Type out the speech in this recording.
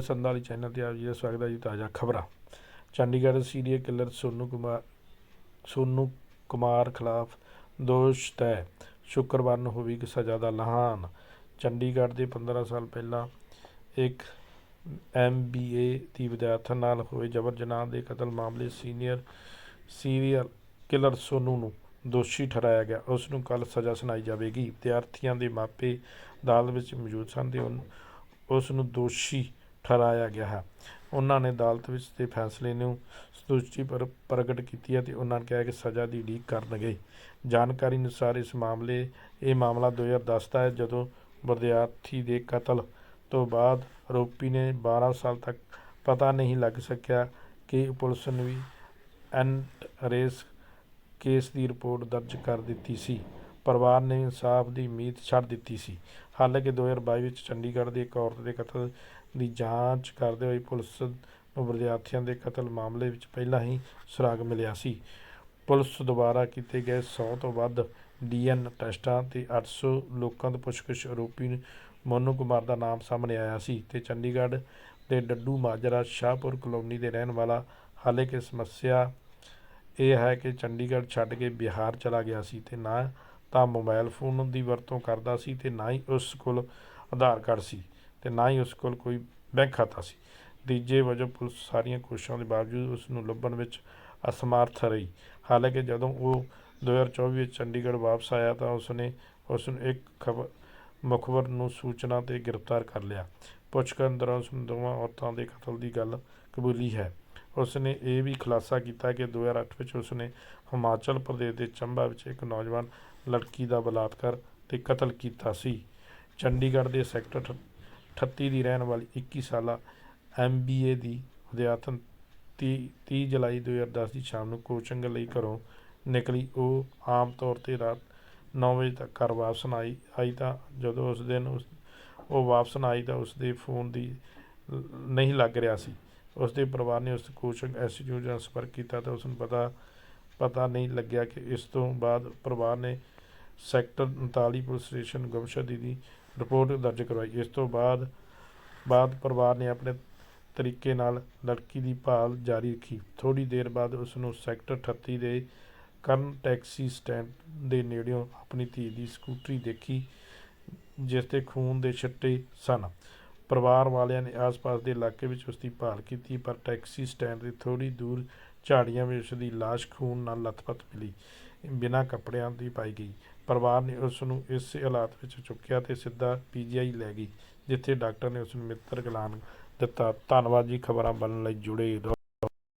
ਸੰਧਾ ਵਾਲੀ ਚੈਨਲ ਤੇ ਆਪ ਜੀ ਦਾ ਸਵਾਗਤ ਹੈ ਜੀ ਤਾਜ਼ਾ ਖਬਰਾਂ। ਚੰਡੀਗੜ੍ਹ ਸੀਰੀਅਲ ਕਿਲਰ ਸੋਨੂ ਕੁਮਾਰ ਸੋਨੂ ਕੁਮਾਰ ਖਿਲਾਫ ਦੋਸ਼ ਤੈ ਸ਼ੁੱਕਰਵਾਰ ਨੂੰ ਹੋਵੇਗੀ ਸਜ਼ਾ ਦਾ ਐਲਾਨ। ਚੰਡੀਗੜ੍ਹ ਦੇ 15 ਸਾਲ ਪਹਿਲਾਂ ਇੱਕ ਐਮਬੀਏ ਦੀ ਵਿਦਿਆਰਥਣ ਨਾਲ ਹੋਏ ਜਬਰ ਜਨਾਹ ਦੇ ਕਤਲ ਮਾਮਲੇ ਸੀਨੀਅਰ ਸੀਰੀਅਲ ਕਿਲਰ ਸੋਨੂ ਨੂੰ ਦੋਸ਼ੀ ਠਹਿਰਾਇਆ ਗਿਆ। ਉਸ ਨੂੰ ਕੱਲ ਸਜ਼ਾ ਸੁਣਾਈ ਜਾਵੇਗੀ। ਵਿਦਿਆਰਥੀਆਂ ਦੇ ਮਾਪੇ ਅਦਾਲਤ ਵਿੱਚ ਮੌਜੂਦ ਸਨ ਤੇ ਉਨ- ਉਸ ਨੂੰ ਦੋਸ਼ੀ ਠਹਿਰਾਇਆ ਗਿਆ ਹੈ। ਉਹਨਾਂ ਨੇ ਅਦਾਲਤ ਵਿੱਚ ਦੇ ਫੈਸਲੇ ਨੂੰ ਸੰਤੁਸ਼ਟੀ ਪਰ ਪ੍ਰਗਟ ਕੀਤੀ ਹੈ ਤੇ ਉਹਨਾਂ ਨੇ ਕਿਹਾ ਕਿ ਸਜ਼ਾ ਦੀ ਉਡੀਕ ਕਰਨਗੇ। ਜਾਣਕਾਰੀ ਅਨੁਸਾਰ ਇਸ ਮਾਮਲੇ, ਇਹ ਮਾਮਲਾ 2010 ਦਾ ਹੈ, ਜਦੋਂ ਵਿਦਿਆਰਥੀ ਦੇ ਕਤਲ ਤੋਂ ਬਾਅਦ ਆਰੋਪੀ ਨੇ 12 ਸਾਲ ਤੱਕ ਪਤਾ ਨਹੀਂ ਲੱਗ ਸਕਿਆ ਕਿ ਪੁਲਿਸ ਨੇ ਵੀ ਐਂਟ ਰੇਸ ਕੇਸ ਦੀ ਰਿਪੋਰਟ ਦਰਜ ਕਰ ਦਿੱਤੀ ਸੀ। ਪਰਿਵਾਰ ਨੇ ਇਨਸਾਫ ਦੀ ਉਮੀਦ ਛੱਡ ਦਿੱਤੀ ਸੀ। ਹਾਲਾਂਕਿ 2022 ਵਿੱਚ ਚੰਡੀਗੜ੍ਹ ਦੀ ਇੱਕ ਔਰਤ ਦੇ ਕਤਲ ਦੀ ਜਾਂਚ ਕਰਦੇ ਹੋਏ ਪੁਲਿਸ ਨੂੰ ਵਿਦਿਆਰਥੀਆਂ ਦੇ ਕਤਲ ਮਾਮਲੇ ਵਿੱਚ ਪਹਿਲਾਂ ਹੀ ਸੁਰਾਗ ਮਿਲਿਆ ਸੀ। ਪੁਲਿਸ ਦੁਆਰਾ ਕੀਤੇ ਗਏ 100 ਤੋਂ ਵੱਧ ਡੀਐਨ ਟੈਸਟਾਂ ਤੇ 800 ਲੋਕਾਂ ਤੋਂ ਪੁੱਛਗਿੱਛ ਆਰੋਪੀ ਮੋਨੂ ਕੁਮਾਰ ਦਾ ਨਾਮ ਸਾਹਮਣੇ ਆਇਆ ਸੀ ਤੇ ਚੰਡੀਗੜ੍ਹ ਦੇ ਡੱਡੂ ਮਾਜਰਾ ਸ਼ਾਹਪੁਰ ਕਲੋਨੀ ਦੇ ਰਹਿਣ ਵਾਲਾ ਹਾਲਾਂਕਿ ਸਮੱਸਿਆ ਇਹ ਹੈ ਕਿ ਚੰਡੀਗੜ੍ਹ ਛੱਡ ਕੇ ਬਿਹਾਰ ਚਲਾ ਗਿਆ ਸੀ ਤੇ ਨਾ ਤਾਂ ਮੋਬਾਈਲ ਫੋਨ ਦੀ ਵਰਤੋਂ ਕਰਦਾ ਸੀ ਤੇ ਨਾ ਹੀ ਉਸ ਕੋਲ ਆਧਾਰ ਕਾਰਡ ਸੀ ਤੇ ਨਾ ਹੀ ਉਸ ਕੋਲ ਕੋਈ ਬੈਂਕ ਖਾਤਾ ਸੀ। ਤੀਜੇ ਵਜੋਂ ਪੁਲਿਸ ਸਾਰੀਆਂ ਕੋਸ਼ਿਸ਼ਾਂ ਦੇ ਬਾਵਜੂਦ ਉਸ ਨੂੰ ਲੱਭਣ ਵਿੱਚ ਅਸਮਰਥ ਰਹੀ। ਹਾਲਾਂਕਿ ਜਦੋਂ ਉਹ 2024 ਵਿੱਚ ਚੰਡੀਗੜ੍ਹ ਵਾਪਸ ਆਇਆ ਤਾਂ ਉਸ ਨੇ ਉਸ ਨੂੰ ਇੱਕ ਖਬਰ, ਮੁਖਬਰ ਨੂੰ ਸੂਚਨਾ ਤੇ ਗ੍ਰਿਫਤਾਰ ਕਰ ਲਿਆ। ਪੁੱਛਗਿੱਛ ਦੌਰਾਨ ਉਸ ਨੂੰ ਦੋਵਾਂ ਔਰਤਾਂ ਦੇ ਕਤਲ ਦੀ ਗੱਲ ਕਬੂਲੀ ਹੈ। ਉਸ ਨੇ ਇਹ ਵੀ ਖੁਲਾਸਾ ਕੀਤਾ ਕਿ 2008 ਵਿੱਚ ਉਸ ਨੇ ਹਿਮਾਚਲ ਪ੍ਰਦੇਸ਼ ਦੇ ਚੰਬਾ ਵਿੱਚ ਇੱਕ ਨੌਜਵਾਨ ਲੜਕੀ ਦਾ ਬਲਾਤਕਾਰ ਤੇ ਕਤਲ ਕੀਤਾ ਸੀ। ਚੰਡੀਗੜ੍ਹ ਦੇ ਸੈਕਟਰ ਅਠ- 38 ਦੀ ਰਹਿਣ ਵਾਲੀ 21 ਸਾਲਾ ਐਮਬੀਏ ਦੀ ਵਿਦਿਆਰਥਣ 30 30 ਜੁਲਾਈ 2010 ਦੀ ਸ਼ਾਮ ਨੂੰ ਕੋਚਿੰਗ ਲਈ ਘਰੋਂ ਨਿਕਲੀ। ਉਹ ਆਮ ਤੌਰ ਤੇ ਰਾਤ 9 ਵਜੇ ਤੱਕ ਘਰ ਵਾਪਸ ਆਈ ਆਈ ਤਾਂ ਜਦੋਂ ਉਸ ਦਿਨ ਉਸ, ਉਹ ਵਾਪਸ ਨਾ ਆਈ ਤਾਂ ਉਸ ਦੇ ਫੋਨ ਦੀ ਨਹੀਂ ਲੱਗ ਰਿਹਾ ਸੀ। ਉਸ ਦੇ ਪਰਿਵਾਰ ਨੇ ਉਸ ਕੋਚਿੰਗ ਇੰਸਟੀਚਿਊਟ ਨਾਲ ਸੰਪਰਕ ਕੀਤਾ ਤਾਂ ਉਸ ਨੂੰ ਪਤਾ ਪਤਾ ਨਹੀਂ ਲੱਗਿਆ ਕਿ ਇਸ ਤੋਂ ਬਾਅਦ ਪਰਿਵਾਰ ਨੇ ਸੈਕਟਰ 39 ਪੁਲਿਸ ਸਟੇਸ਼ਨ ਗੁੰਮਸ਼ੁਦਗੀ ਦੀ ਰਿਪੋਰਟ ਦਰਜ ਕਰਵਾਈ। ਇਸ ਤੋਂ ਬਾਅਦ ਬਾਅਦ ਪਰਿਵਾਰ ਨੇ ਆਪਣੇ ਤਰੀਕੇ ਨਾਲ ਲੜਕੀ ਦੀ ਭਾਲ ਜਾਰੀ ਰੱਖੀ। ਥੋੜੀ ਦੇਰ ਬਾਅਦ ਉਸ ਨੂੰ ਸੈਕਟਰ 38 ਦੇ ਕਰਨ ਟੈਕਸੀ ਸਟੈਂਡ ਦੇ ਨੇੜਿਓਂ ਆਪਣੀ ਧੀ ਦੀ ਸਕੂਟਰੀ ਦੇਖੀ, ਜਿਸ ਤੇ ਖੂਨ ਦੇ ਛਿੱਟੇ ਸਨ। ਪਰਿਵਾਰ ਵਾਲਿਆਂ ਨੇ ਆਸ-ਪਾਸ ਦੇ ਇਲਾਕੇ ਵਿੱਚ ਉਸ ਦੀ ਭਾਲ ਕੀਤੀ, ਪਰ ਟੈਕਸੀ ਸਟੈਂਡ ਦੇ ਥੋੜੀ ਦੂਰ ਝਾੜੀਆਂ ਵਿੱਚ ਉਸ ਦੀ ਲਾਸ਼ ਖੂਨ ਨਾਲ ਲੱਥਪੱਥ ਮਿਲੀ, ਬਿਨਾਂ ਕੱਪੜਿਆਂ ਦੀ ਪਾਈ ਗਈ। ਪਰਿਵਾਰ ਨੇ ਉਸ ਨੂੰ ਇਸ ਹਾਲਾਤ ਵਿੱਚ ਚੁੱਕਿਆ ਤੇ ਸਿੱਧਾ ਪੀਜੀਆਈ ਲੈ ਗਈ, ਜਿੱਥੇ ਡਾਕਟਰ ਨੇ ਉਸ ਨੂੰ ਮਿੱਤਰ ਗਲਾਨ ਦਿੱਤਾ। ਧੰਨਵਾਦ ਜੀ, ਖਬਰਾਂ ਬਣਨ ਲਈ ਜੁੜੇ ਰਹੋ।